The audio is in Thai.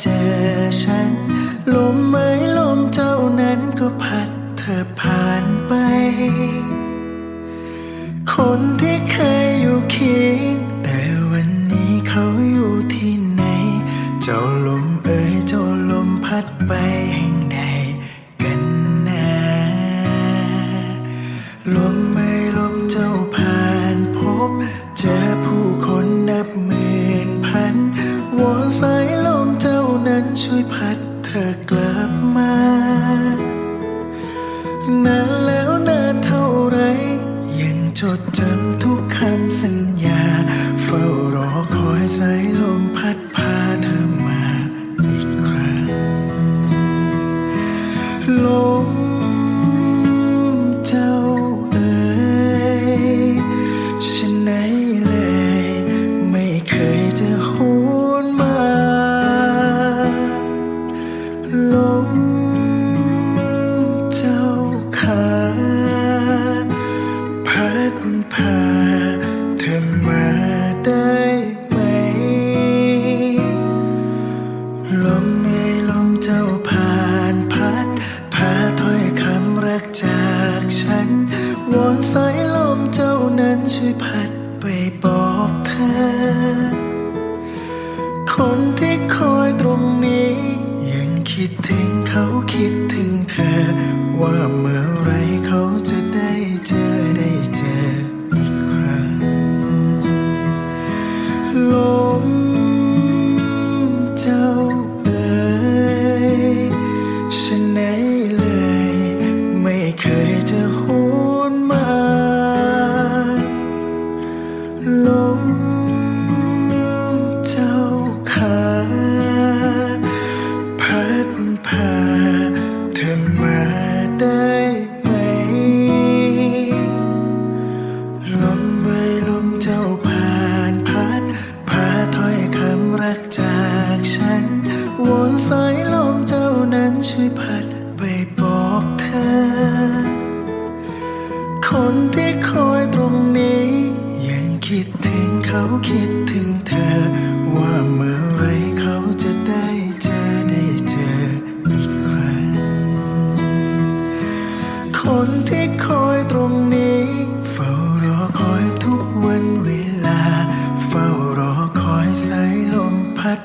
เจอฉัน ลมไม้ลมเจ้านั้นก็พัดเธอผ่านไป คนที่เคย ช่วยพัดเธอกลับมานานแล้วนานเท่าไร ยังจดจำทุกคำสัญญา เฝ้ารอคอยสายลมพัดพาเธอมาอีกครั้งล พัดไปบอกเธอ คนที่คอยตรงนี้ ยังคิดถึงเขาคิดถึงเธอ ว่าเมื่อไรเขาจะได้เจอได้เจออีกครั้งลมเจ้า งนี้ ยังคิดถึงเขาคิดถึงเธอ ว่าเมื่อไรเขาจะได้เจอได้เจออีกครั้ง คนที่คอยตรงนี้ เฝ้ารอคอยทุกวันเวลา เฝ้ารอคอยสายลมพัด